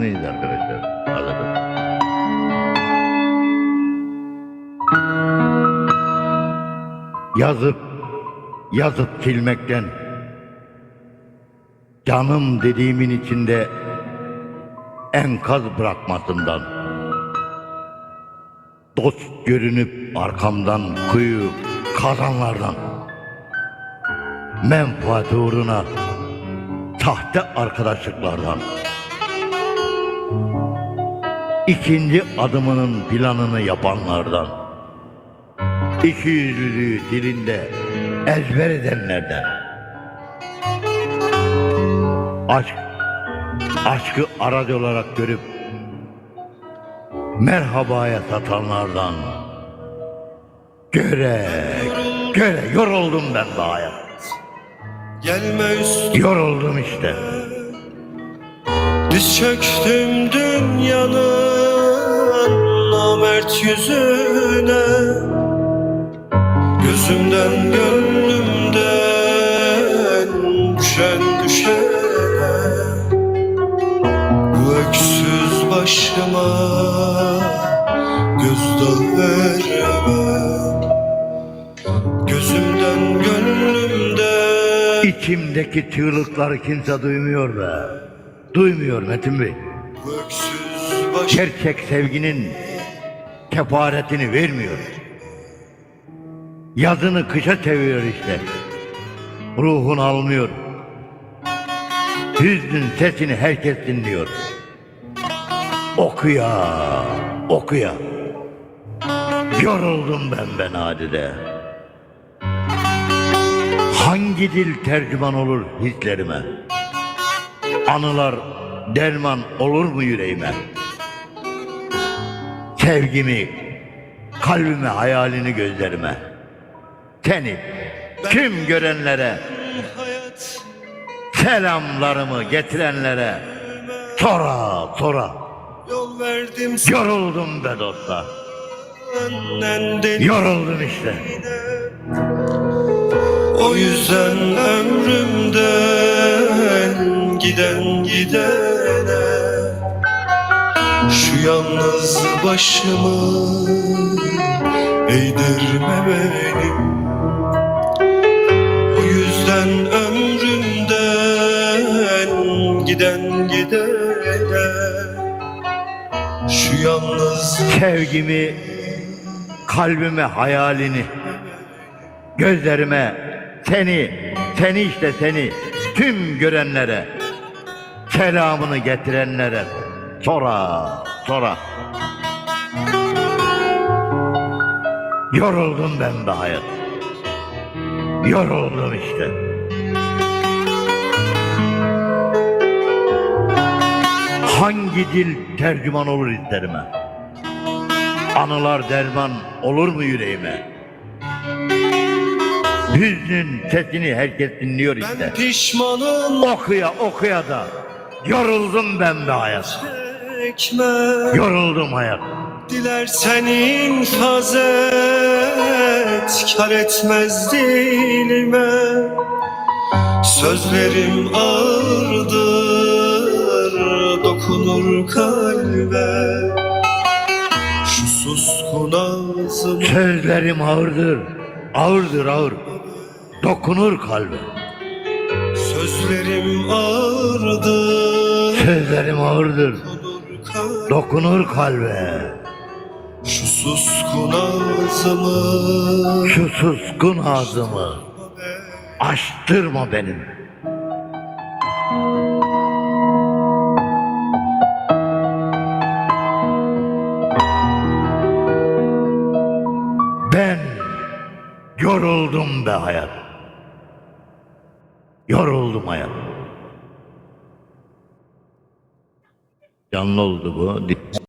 Mıyız arkadaşlar? Hazırız. Yazıp, yazıp silmekten canım dediğimin içinde enkaz bırakmasından dost görünüp arkamdan kuyu kazanlardan menfaat uğruna sahte arkadaşlıklardan ikinci adımının planını yapanlardan. İki yüzlülüğü dilinde ezber edenlerden. Aşk aşkı aracı olarak görüp merhabaya satanlardan. Göre göre yoruldum ben bu hayat. Gelme üstüme. Yoruldum işte. Diz çöktüm dünyanın namert yüzüne. Gözümden gönlümden düşen düşene Bu öksüz başıma gözdağı verme Gözümden gönlümden İçimdeki çığlıkları kimse duymuyor be. Duymuyor Metin Bey. Gerçek sevginin kefaretini vermiyor. Yazını kışa çeviriyor işte. Ruhun almıyor. Hüznün sesini herkes dinliyor. Okuya, okuya. Yoruldum ben ben adide. Hangi dil tercüman olur hislerime? Anılar derman olur mu yüreğime? Sevgimi, kalbime, hayalini gözlerime. Seni tüm görenlere, selamlarımı getirenlere sonra sonra Yol verdim yoruldum be dostlar. Yoruldum işte. O yüzden ömrümden giden gidene Şu yalnız başımı eğdirme benim O yüzden ömrümden giden gidene Şu yalnız Sevgimi, kalbime, hayalini, gözlerime, seni, seni işte seni, tüm görenlere, selamını getirenlere, sonra, sonra. Yoruldum ben be hayat. Yoruldum işte. Hangi dil tercüman olur isterime? Anılar derman olur mu yüreğime? Hüznün sesini herkes dinliyor ben işte. pişmanım Okuya okuya da yoruldum ben be hayat. Çekme Yoruldum hayat. Dilersen infaz et Kar etmez dilime Sözlerim ağırdır Dokunur kalbe Şu suskun ağzıma Sözlerim ağırdır. Ağırdır ağır. Dokunur kalbe. Sözlerim ağırdır Sözlerim ağırdır. Dokunur kalbe. Şu suskun ağzımı Şu suskun ağzımı açtırma benim. Ben yoruldum be hayat. Yoruldum hayat. Canlı oldu bu.